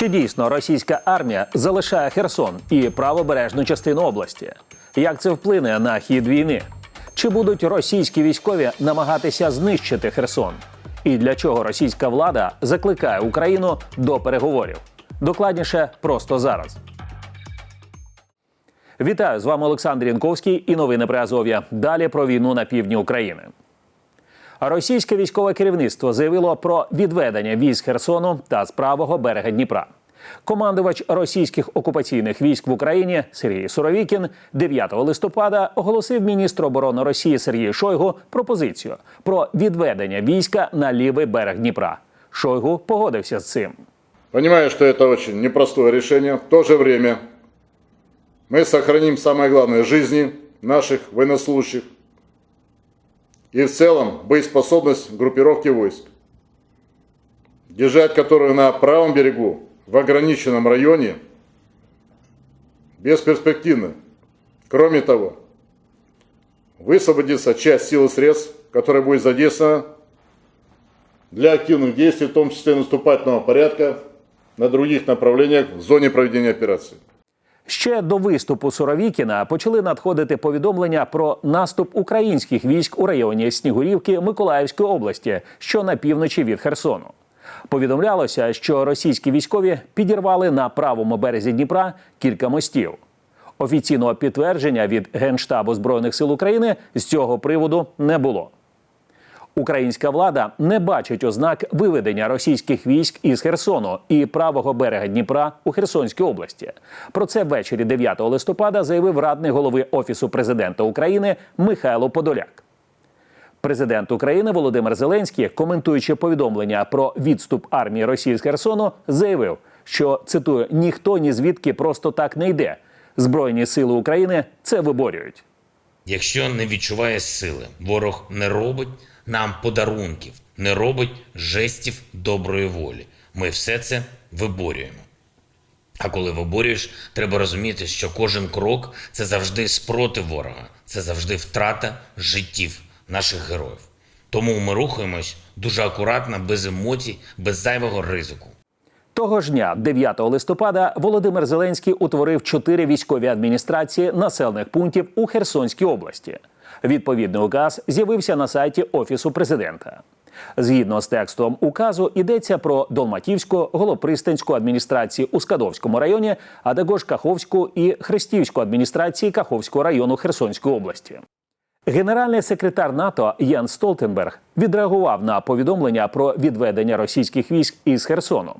Чи дійсно російська армія залишає Херсон і правобережну частину області? Як це вплине на хід війни? Чи будуть російські військові намагатися знищити Херсон? І для чого російська влада закликає Україну до переговорів? Докладніше просто зараз. Вітаю з вами Олександр Янковський і новини при Азов'я. Далі про війну на півдні України. Російське військове керівництво заявило про відведення військ Херсону та з правого берега Дніпра. Командувач російських окупаційних військ в Україні Сергій Суровікін 9 листопада оголосив міністру оборони Росії Сергію Шойгу пропозицію про відведення війська на лівий берег Дніпра. Шойгу погодився з цим. Понимаю, что это очень непростое решение. В то же время мы сохраним самое главное – наших военнослужащих и в целом боеспособность группировки войск, держать которую на правом берегу в ограниченном районе бесперспективно. Кроме того, высвободится часть сил и средств, которая будет задействована для активных действий, в том числе наступательного порядка на других направлениях в зоне проведения операции. Ще до виступу Суровікіна почали надходити повідомлення про наступ українських військ у районі Снігурівки Миколаївської області, що на півночі від Херсону. Повідомлялося, що російські військові підірвали на правому березі Дніпра кілька мостів. Офіційного підтвердження від Генштабу Збройних сил України з цього приводу не було. Українська влада не бачить ознак виведення російських військ із Херсону і правого берега Дніпра у Херсонській області. Про це ввечері 9 листопада заявив радник голови Офісу президента України Михайло Подоляк. Президент України Володимир Зеленський, коментуючи повідомлення про відступ армії Росії з Херсону, заявив, що цитую: ніхто ні звідки просто так не йде. Збройні сили України це виборюють. Якщо не відчуває сили, ворог не робить нам подарунків, не робить жестів доброї волі. Ми все це виборюємо. А коли виборюєш, треба розуміти, що кожен крок це завжди спротив ворога, це завжди втрата життів наших героїв. Тому ми рухаємось дуже акуратно, без емоцій, без зайвого ризику. Того ж дня, 9 листопада, Володимир Зеленський утворив чотири військові адміністрації населених пунктів у Херсонській області. Відповідний указ з'явився на сайті Офісу президента. Згідно з текстом указу, йдеться про Долматівську, Голопристанську адміністрації у Скадовському районі, а також Каховську і Хрестівську адміністрації Каховського району Херсонської області. Генеральний секретар НАТО Ян Столтенберг відреагував на повідомлення про відведення російських військ із Херсону.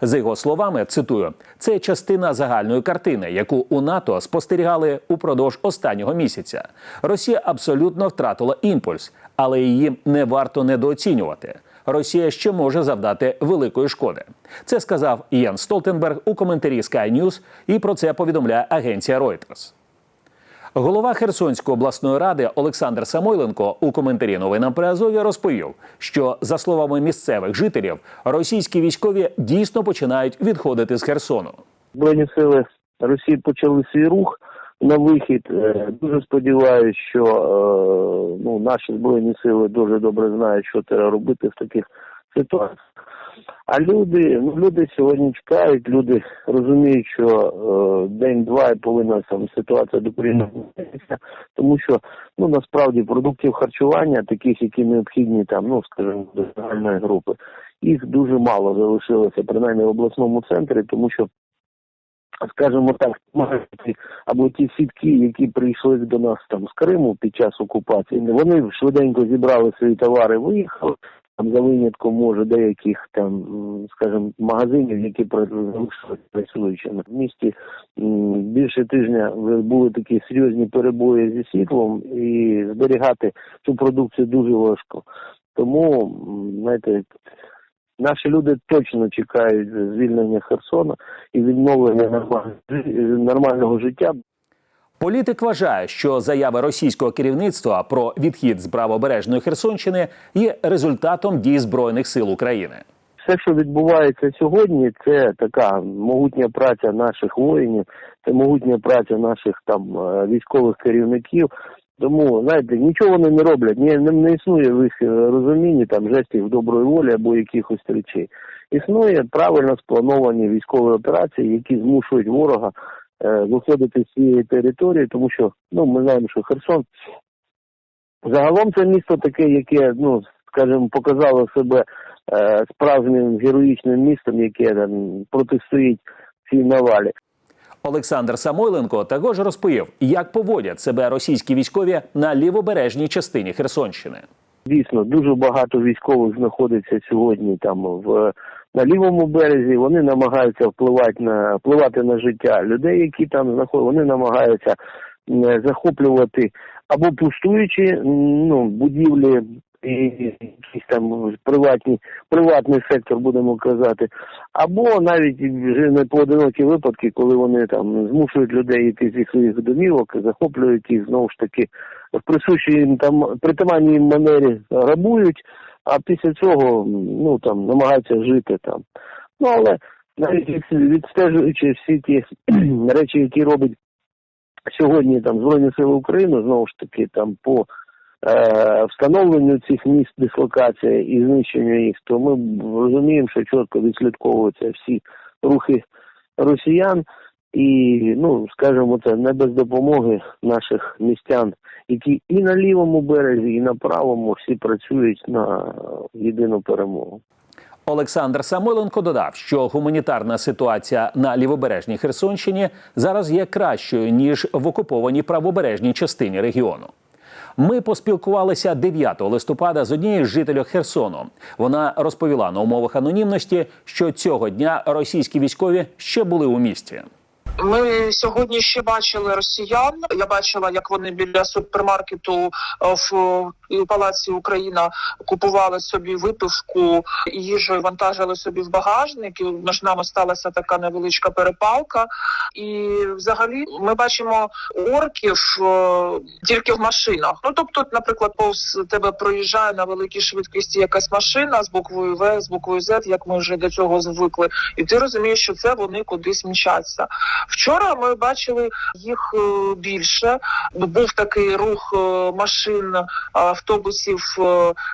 За його словами, цитую, це частина загальної картини, яку у НАТО спостерігали упродовж останнього місяця. Росія абсолютно втратила імпульс, але її не варто недооцінювати. Росія ще може завдати великої шкоди. Це сказав Ян Столтенберг у коментарі Sky News, і про це повідомляє агенція Reuters. Голова Херсонської обласної ради Олександр Самойленко у коментарі новинам при Азові розповів, що за словами місцевих жителів, російські військові дійсно починають відходити з Херсону. Збройні сили Росії почали свій рух на вихід. Е, Дуже сподіваюся, що е, ну, наші збройні сили дуже добре знають, що треба робити в таких ситуаціях. А люди, ну люди сьогодні чекають, люди розуміють, що е, день-два і повинна там ситуація докорінно тому що ну насправді продуктів харчування, таких, які необхідні там, ну скажімо, до загальної групи, їх дуже мало залишилося, принаймні в обласному центрі, тому що скажімо так, або ті сітки, які прийшли до нас там з Криму під час окупації, вони швиденько зібрали свої товари, виїхали. Там за винятком може деяких там, м, скажімо, магазинів, які залишилися працюючими. В місті більше тижня були такі серйозні перебої зі світлом, і зберігати цю продукцію дуже важко. Тому, знаєте, Наші люди точно чекають звільнення Херсона і відновлення нормального життя. Політик вважає, що заяви російського керівництва про відхід з правобережної Херсонщини є результатом дій збройних сил України. Все, що відбувається сьогодні, це така могутня праця наших воїнів, це могутня праця наших там е, військових керівників. Тому знаєте, нічого вони не роблять, ні, не, не існує в їх е, розумінні там жестів доброї волі або якихось речей. існує правильно сплановані військові операції, які змушують ворога виходити з цієї території, тому що ну ми знаємо, що Херсон загалом це місто таке, яке ну скажімо, показало себе е, справжнім героїчним містом, яке там протистоїть цій навалі. Олександр Самойленко також розповів, як поводять себе російські військові на лівобережній частині Херсонщини. Дійсно, дуже багато військових знаходиться сьогодні там в на лівому березі. Вони намагаються впливати на впливати на життя людей, які там знаходяться. Вони намагаються захоплювати або пустуючі ну, будівлі і якісь там приватні, приватний сектор, будемо казати, або навіть вже не поодинокі випадки, коли вони там змушують людей йти зі своїх домівок, захоплюють їх знову ж таки в присущій їм там притаманній манері грабують, а після цього ну там намагаються жити там. Ну але навіть відстежуючи всі ті речі, які робить сьогодні там Збройні Сили України, знову ж таки там по е, встановленню цих місць дислокації і знищенню їх, то ми розуміємо, що чітко відслідковуються всі рухи росіян. І, ну, скажімо, це не без допомоги наших містян, які і на лівому березі, і на правому всі працюють на єдину перемогу. Олександр Самойленко додав, що гуманітарна ситуація на лівобережній Херсонщині зараз є кращою ніж в окупованій правобережній частині регіону. Ми поспілкувалися 9 листопада з однією з жителів Херсону. Вона розповіла на умовах анонімності, що цього дня російські військові ще були у місті. Ми сьогодні ще бачили росіян. Я бачила, як вони біля супермаркету е, в е, палаці Україна купували собі випивку їжу вантажили собі в багажник. І між нами сталася така невеличка перепалка. І взагалі ми бачимо орків е, тільки в машинах. Ну тобто, наприклад, повз тебе проїжджає на великій швидкості якась машина з буквою В, з буквою Z, як ми вже до цього звикли, і ти розумієш, що це вони кудись мчаться. Вчора ми бачили їх е, більше. Був такий рух е, машин, е, автобусів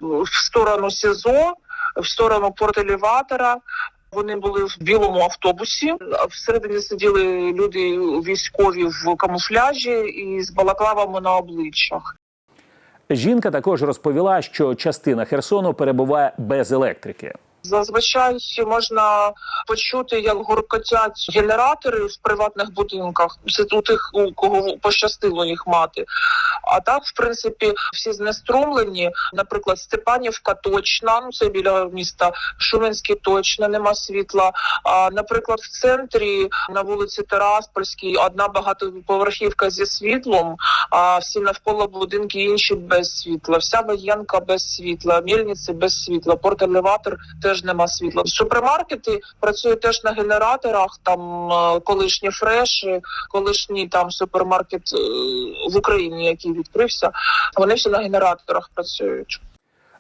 в сторону СІЗО, в сторону порт-елеватора. Вони були в білому автобусі. Всередині сиділи люди військові в камуфляжі і з балаклавами на обличчях. Жінка також розповіла, що частина Херсону перебуває без електрики. Зазвичай можна почути, як гуркотять генератори в приватних будинках. Це у тих, у кого пощастило їх мати. А так, в принципі, всі знеструмлені. Наприклад, Степанівка точна, ну це біля міста Шуменський точно нема світла. А наприклад, в центрі на вулиці Тераспольській одна багатоповерхівка зі світлом, а всі навколо будинки інші без світла. Вся воєнка без світла, мільниці без світла, порт-елеватор теж нема світла. Супермаркети працюють теж на генераторах. Там е, колишні фреші, колишній там супермаркет е, в Україні, який відкрився. Вони всі на генераторах працюють.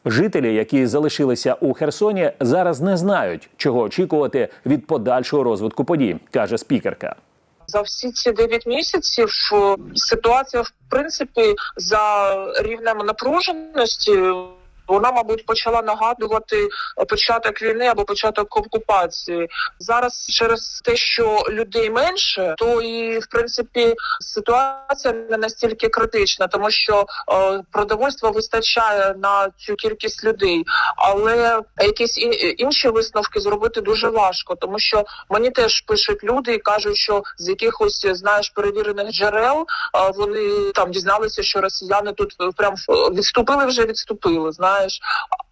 Жителі, які залишилися у Херсоні, зараз не знають, чого очікувати від подальшого розвитку подій, каже спікерка. За всі ці 9 місяців е, ситуація, в принципі, за рівнем напруженості. Вона, мабуть, почала нагадувати початок війни або початок окупації. Зараз через те, що людей менше, то і в принципі ситуація не настільки критична, тому що е, продовольства вистачає на цю кількість людей, але якісь і- інші висновки зробити дуже важко, тому що мені теж пишуть люди і кажуть, що з якихось знаєш перевірених джерел а, вони там дізналися, що росіяни тут е, прям е, відступили вже відступили. Знаєш,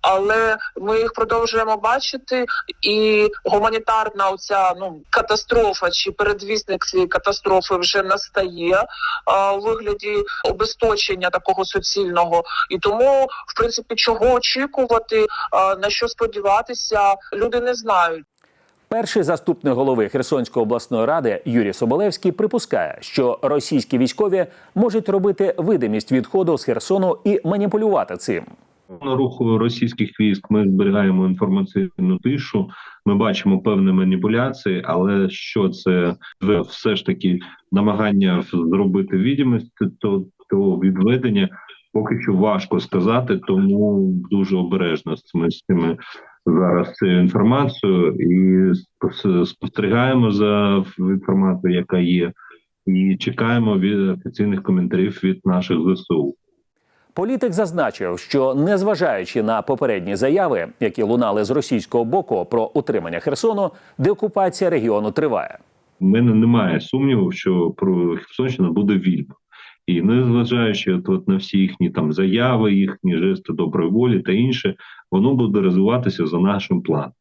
але ми їх продовжуємо бачити, і гуманітарна оця ну катастрофа чи передвісник цієї катастрофи вже настає а, у вигляді обесточення такого суцільного. І тому, в принципі, чого очікувати, а, на що сподіватися, люди не знають. Перший заступник голови Херсонської обласної ради Юрій Соболевський припускає, що російські військові можуть робити видимість відходу з Херсону і маніпулювати цим. Руху російських військ ми зберігаємо інформаційну тишу. Ми бачимо певні маніпуляції, але що це все ж таки намагання зробити відомість то, то відведення поки що важко сказати, тому дуже обережно з цими, зараз цією інформацією і спос- спостерігаємо за інформацією, яка є, і чекаємо від офіційних коментарів від наших ЗСУ. Політик зазначив, що незважаючи на попередні заяви, які лунали з російського боку про утримання Херсону, деокупація регіону триває. У мене немає сумніву, що про Херсонщина буде вільно. І незважаючи от, от на всі їхні там заяви, їхні жести доброї волі та інше, воно буде розвиватися за нашим планом.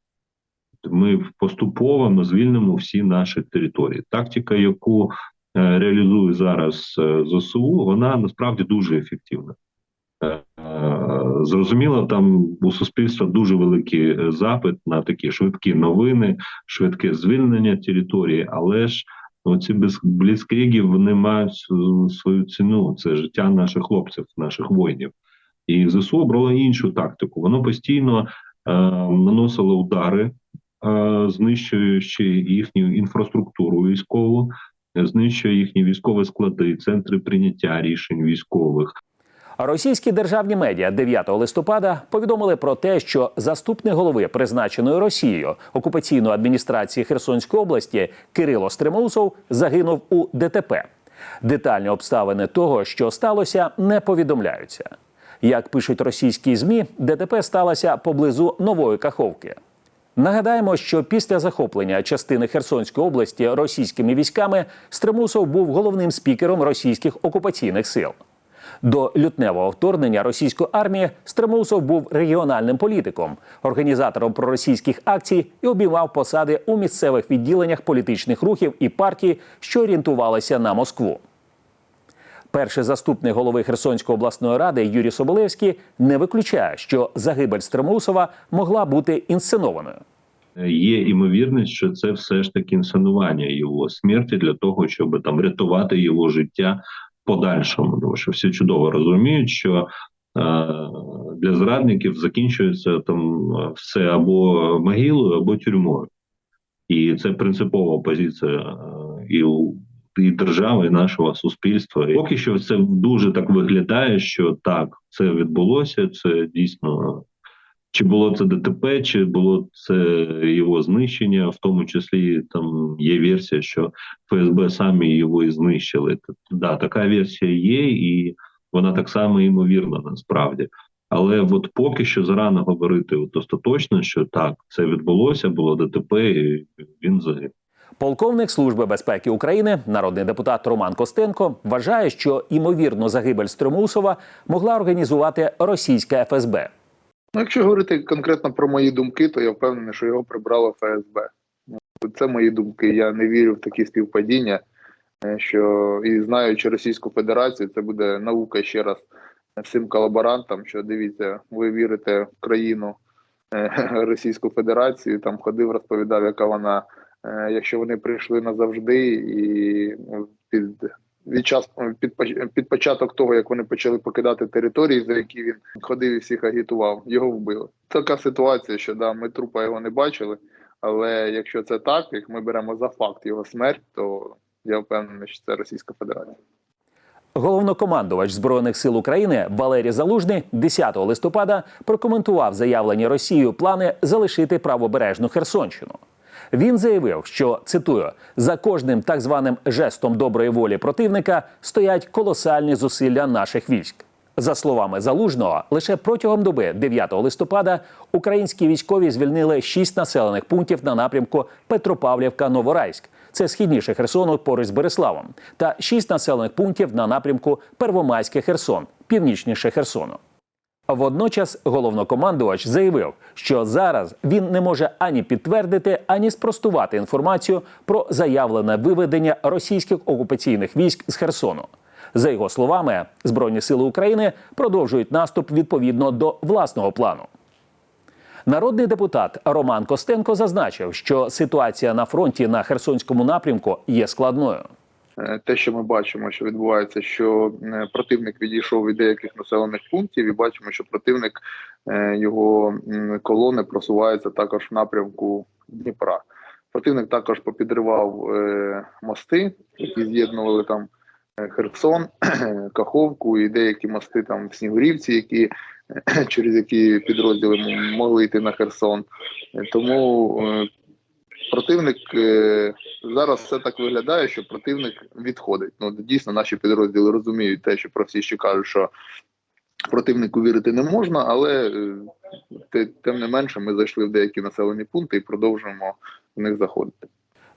Ми поступово ми звільнимо всі наші території. Тактика, яку е, реалізує зараз е, ЗСУ, вона насправді дуже ефективна. Е, Зрозуміло, там у суспільства дуже великий е, запит на такі швидкі новини, швидке звільнення території, але ж оці без вони мають свою- ціну. Це життя наших хлопців, наших воїнів. І ЗСУ обрало іншу тактику. Воно постійно е, наносило удари, е, знищуючи їхню інфраструктуру військову, знищує їхні військові склади, центри прийняття рішень військових. Російські державні медіа 9 листопада повідомили про те, що заступник голови призначеної Росією окупаційної адміністрації Херсонської області Кирило Стремоусов загинув у ДТП. Детальні обставини того, що сталося, не повідомляються. Як пишуть російські змі, ДТП сталося поблизу нової Каховки. Нагадаємо, що після захоплення частини Херсонської області російськими військами Стримусов був головним спікером російських окупаційних сил. До лютневого вторгнення російської армії Стримусов був регіональним політиком, організатором проросійських акцій і обіймав посади у місцевих відділеннях політичних рухів і партій, що орієнтувалися на Москву. Перший заступник голови Херсонської обласної ради Юрій Соболевський не виключає, що загибель Стримусова могла бути інсценованою. Є імовірність, що це все ж таки інсценування його смерті для того, щоб там рятувати його життя подальшому. Тому що всі чудово розуміють, що е, для зрадників закінчується там е, все або могилою, або тюрмою, і це принципова позиція е, і у і держави, і нашого суспільства. І поки що це дуже так виглядає, що так це відбулося. Це дійсно чи було це ДТП, чи було це його знищення, в тому числі там є версія, що ФСБ самі його і знищили. Тобто, да, така версія є, і вона так само ймовірна насправді. Але от поки що зарано говорити от остаточно, що так, це відбулося, було ДТП, і він загинув. Полковник Служби безпеки України, народний депутат Роман Костенко, вважає, що ймовірно загибель Стримусова могла організувати російська ФСБ. Ну, якщо говорити конкретно про мої думки, то я впевнений, що його прибрало ФСБ. Ну, Це мої думки. Я не вірю в такі співпадіння, е, що і знаючи Російську Федерацію, це буде наука ще раз всім колаборантам, що дивіться, ви вірите в країну е, Російську Федерацію, там ходив, розповідав, яка вона, е, якщо вони прийшли назавжди, і ну, під від час під, під початок того, як вони почали покидати території, за які він ходив і всіх агітував, його вбили. Така ситуація, що да, ми трупа його не бачили, але якщо це так, як ми беремо за факт його смерть, то я впевнений, що це Російська Федерація. Головнокомандувач збройних сил України Валерій Залужний 10 листопада прокоментував заявлені Росією плани залишити правобережну Херсонщину. Він заявив, що цитую за кожним так званим жестом доброї волі противника стоять колосальні зусилля наших військ. За словами Залужного, лише протягом доби 9 листопада українські військові звільнили шість населених пунктів на напрямку Петропавлівка-Новорайськ. Це східніше Херсону поруч з Береславом, та шість населених пунктів на напрямку Первомайське Херсон, північніше Херсону. Водночас головнокомандувач заявив, що зараз він не може ані підтвердити, ані спростувати інформацію про заявлене виведення російських окупаційних військ з Херсону. За його словами, Збройні сили України продовжують наступ відповідно до власного плану. Народний депутат Роман Костенко зазначив, що ситуація на фронті на Херсонському напрямку є складною. Е, те, що ми бачимо, що відбувається, що е, противник відійшов від деяких населених пунктів, і бачимо, що противник е, його колони просувається також в напрямку Дніпра. Противник також попідривав мости, які з'єднували там Херсон, Каховку і деякі мости там в Снігурівці, які через які підрозділи могли йти на Херсон. Тому противник е, зараз все так виглядає, що противник відходить. Ну дійсно, наші підрозділи розуміють те, що про всі ще кажуть, що противнику вірити не можна, але е, тим не менше ми зайшли в деякі населені пункти і продовжуємо в них заходити.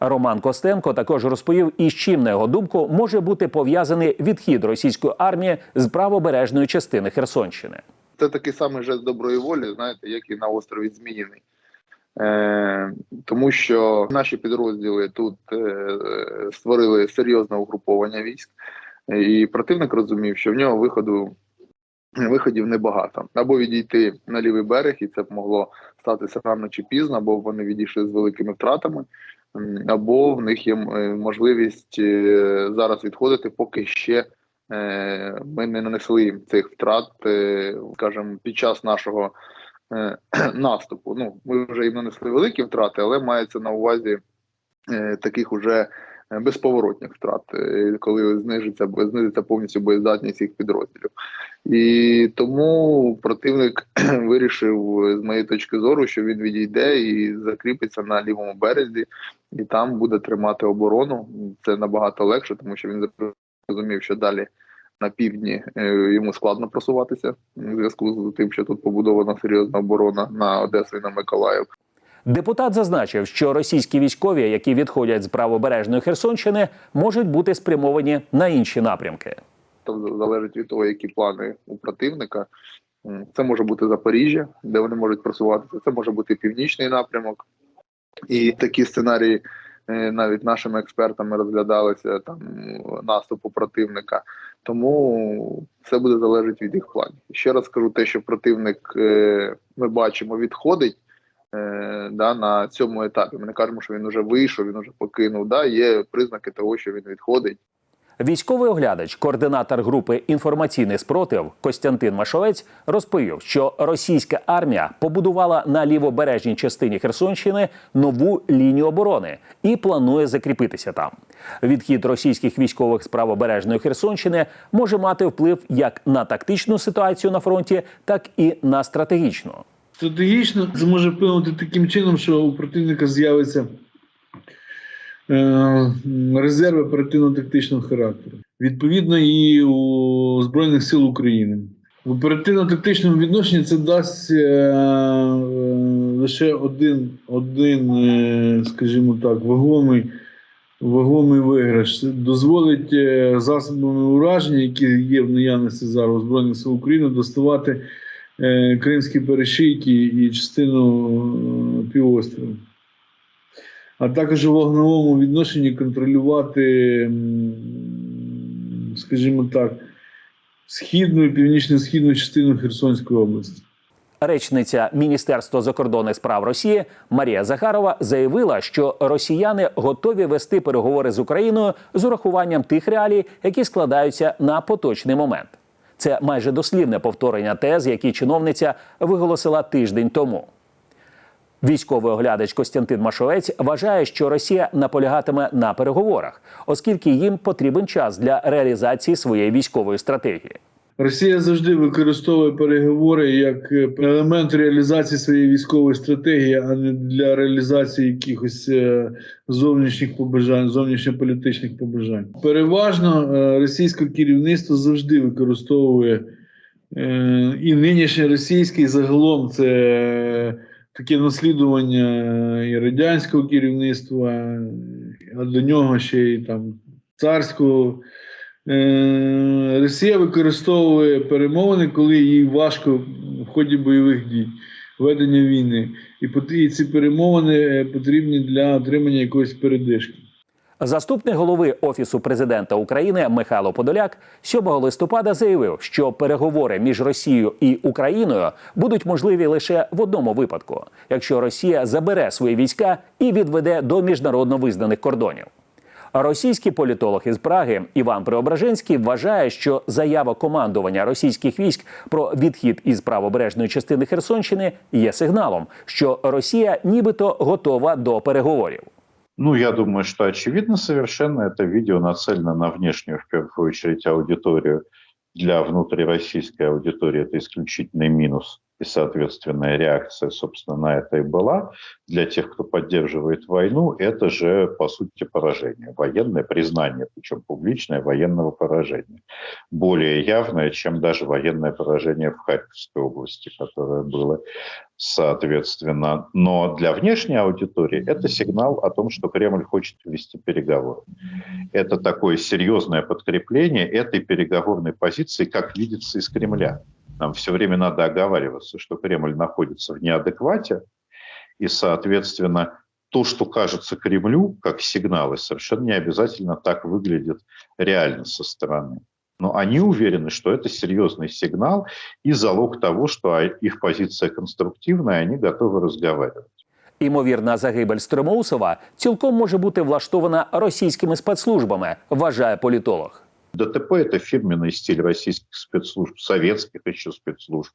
Роман Костенко також розповів, із чим на його думку може бути пов'язаний відхід російської армії з правобережної частини Херсонщини. Це такий самий жест доброї волі, знаєте, як і на острові Зміїний. Е, тому що наші підрозділи тут е, створили серйозне угруповання військ, і противник розумів, що в нього виходу виходів небагато. Або відійти на лівий берег, і це б могло статися рано чи пізно, або вони відійшли з великими втратами, або в них є можливість е, зараз відходити, поки ще ми не нанесли цих втрат, скажімо, під час нашого наступу. Ну, ми вже їм нанесли великі втрати, але мається на увазі е, таких уже е, безповоротних втрат, е, коли знижиться знизиться повністю боєздатність їх підрозділів. І тому противник вирішив, е, з моєї точки зору, що він відійде і закріпиться на лівому березі, і там буде тримати оборону. Це набагато легше, тому що він зрозумів, що далі на півдні е, йому складно просуватися у зв'язку з тим, що тут побудована серйозна оборона на Одесу і на Миколаїв. Депутат зазначив, що російські військові, які відходять з правобережної Херсонщини, можуть бути спрямовані на інші напрямки. Тобто залежить від того, які плани у противника. Це може бути Запоріжжя, де вони можуть просуватися. Це може бути північний напрямок. І такі сценарії е, навіть нашими експертами розглядалися там наступу противника. Тому все буде залежати від їх планів. Ще раз кажу, те, що противник е, ми бачимо відходить. е, Да, на цьому етапі ми не кажемо, що він вже вийшов, він вже покинув. Да, є признаки того, що він відходить. Військовий оглядач, координатор групи інформаційний спротив Костянтин Машовець розповів, що російська армія побудувала на лівобережній частині Херсонщини нову лінію оборони і планує закріпитися там. Відхід російських військових з правобережної Херсонщини може мати вплив як на тактичну ситуацію на фронті, так і на стратегічну. Стратегічно це може вплинути таким чином, що у противника з'явиться резерви оперативно-тактичного характеру. Відповідно, і у Збройних сил України. В оперативно-тактичному відношенні це дасть е, е, лише один, один е, скажімо так, вагомий, вагомий виграш. Дозволить е, засобами ураження, які є в наявності зараз Збройних сил України, доставати е, кримські перешийки і частину е, півострова. А також у вогневому відношенні контролювати, скажімо так, східну і північно-східну частину Херсонської області. Речниця Міністерства закордонних справ Росії Марія Захарова заявила, що росіяни готові вести переговори з Україною з урахуванням тих реалій, які складаються на поточний момент. Це майже дослівне повторення тез, які чиновниця виголосила тиждень тому. Військовий оглядач Костянтин Машовець вважає, що Росія наполягатиме на переговорах, оскільки їм потрібен час для реалізації своєї військової стратегії. Росія завжди використовує переговори як е, елемент реалізації своєї військової стратегії, а не для реалізації якихось е, зовнішніх побажань, зовнішньополітичних побажань. Переважно е, російське керівництво завжди використовує і нинішнє російське, загалом це таке наслідування і радянського керівництва, а до нього ще й там царського. Е, Росія використовує перемовини, коли їй важко в ході бойових дій, ведення війни. І ці перемовини е, потрібні для отримання якоїсь передишки. Заступник голови Офісу президента України Михайло Подоляк 7 листопада заявив, що переговори між Росією і Україною будуть можливі лише в одному випадку, якщо Росія забере свої війська і відведе до міжнародно визнаних кордонів. Російський політолог із Праги Іван Преображенський вважає, що заява командування російських військ про відхід із правобережної частини Херсонщини є сигналом, що Росія нібито готова до переговорів. Ну, я думаю, что очевидно совершенно это видео нацелено на внешнюю, в первую очередь, аудиторию. Для внутрироссийской аудитории это исключительный минус. И, соответственная реакция, собственно, на это и была. Для тех, кто поддерживает войну, это же, по сути, поражение. Военное признание, причем публичное военного поражения. Более явное, чем даже военное поражение в Харьковской области, которое было соответственно. Но для внешней аудитории это сигнал о том, что Кремль хочет вести переговоры. Это такое серьезное подкрепление этой переговорной позиции, как видится из Кремля. Нам все время надо оговариваться, что Кремль находится в неадеквате, и, соответственно, то, что кажется Кремлю как сигналы, совершенно не обязательно так выглядит реально со стороны. Но они уверены, что это серьезный сигнал и залог того, что их позиция конструктивная, они готовы разговаривать. Імовірна загибель Стримоусова цілком може бути влаштована російськими спецслужбами, вважає політолог. ДТП – это фирменный стиль российских спецслужб, советских еще спецслужб.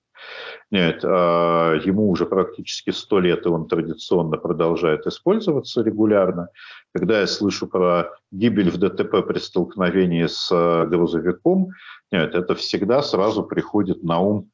Нет, а, ему уже практически сто лет, и он традиционно продолжает использоваться регулярно. Когда я слышу про гибель в ДТП при столкновении с а, грузовиком, нет, это всегда сразу приходит на ум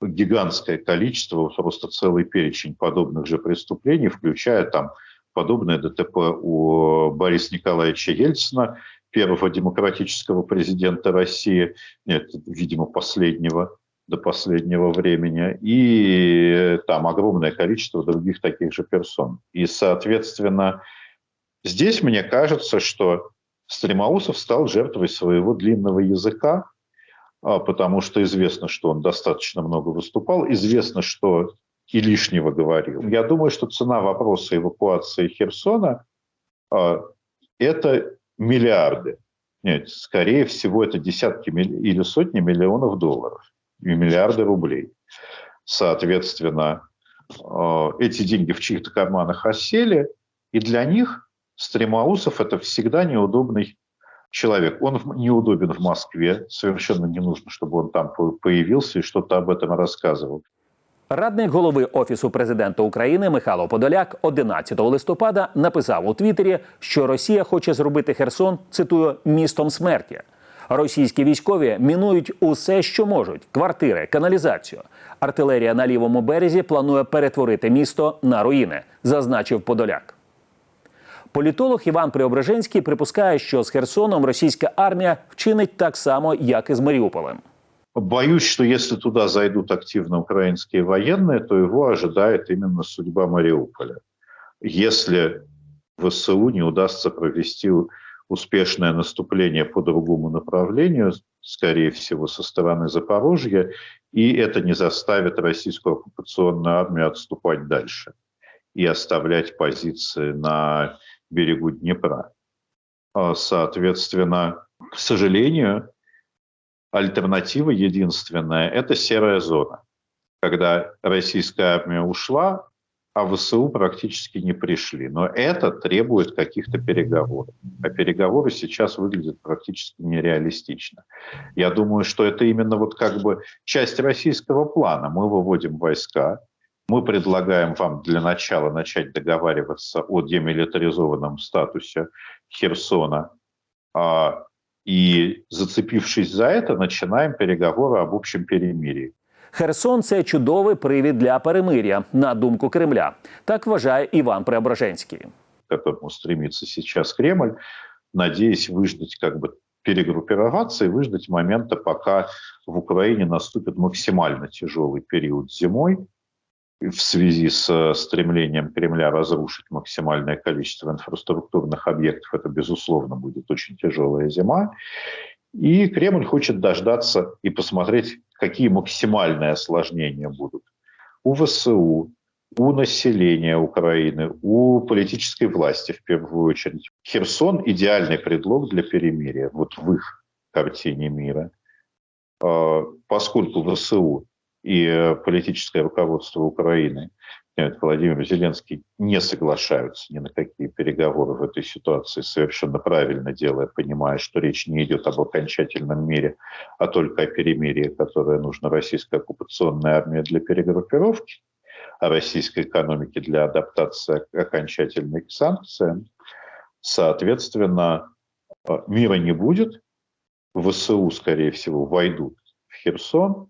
гигантское количество, просто целый перечень подобных же преступлений, включая там подобное ДТП у Бориса Николаевича Ельцина, первого демократического президента России, нет, видимо, последнего до последнего времени, и там огромное количество других таких же персон. И, соответственно, здесь мне кажется, что Стремоусов стал жертвой своего длинного языка, а, потому что известно, что он достаточно много выступал, известно, что и лишнего говорил. Я думаю, что цена вопроса эвакуации Херсона а, – это миллиарды. Нет, скорее всего, это десятки или сотни миллионов долларов и миллиарды рублей. Соответственно, э, эти деньги в чьих-то карманах осели, и для них Стремоусов – это всегда неудобный человек. Он неудобен в Москве, совершенно не нужно, чтобы он там появился и что-то об этом рассказывал. Радник голови Офісу президента України Михайло Подоляк 11 листопада написав у Твіттері, що Росія хоче зробити Херсон, цитую, містом смерті. Російські військові мінують усе, що можуть: квартири, каналізацію. Артилерія на лівому березі планує перетворити місто на руїни, зазначив Подоляк. Політолог Іван Преображенський припускає, що з Херсоном російська армія вчинить так само, як і з Маріуполем. Боюсь, что если туда зайдут активно украинские военные, то его ожидает именно судьба Мариуполя. Если ВСУ не удастся провести успешное наступление по другому направлению, скорее всего, со стороны Запорожья, и это не заставит российскую оккупационную армию отступать дальше и оставлять позиции на берегу Днепра. А, Соответственно, к сожалению, альтернатива единственная – это серая зона. Когда российская армия ушла, а ВСУ практически не пришли. Но это требует каких-то переговоров. А переговоры сейчас выглядят практически нереалистично. Я думаю, что это именно вот как бы часть российского плана. Мы выводим войска, мы предлагаем вам для начала начать договариваться о демилитаризованном статусе Херсона, а, и, зацепившись за это, начинаем переговоры об общем перемирии. Херсон це чудовий привід для перемир'я, на думку Кремля. Так вважає Іван Преображенський. К которому стремится сейчас Кремль, надеясь выждать, как бы перегруппироваться и выждать момента, пока в Украине наступит максимально тяжелый период зимой, в связи с стремлением Кремля разрушить максимальное количество инфраструктурных объектов, это, безусловно, будет очень тяжелая зима. И Кремль хочет дождаться и посмотреть, какие максимальные осложнения будут у ВСУ, у населения Украины, у политической власти в первую очередь. Херсон – идеальный предлог для перемирия, вот в их картине мира. А, Поскольку ВСУ и э, политическое руководство Украины, э, Владимир Зеленский, не соглашаются ни на какие переговоры в этой ситуации, совершенно правильно делая, понимая, что речь не идет об окончательном мире, а только о перемирии, которое нужно российской оккупационной армии для перегруппировки, а российской экономике для адаптации окончательной к санкциям, Соответственно, э, мира не будет, ВСУ, скорее всего, войдут в Херсон,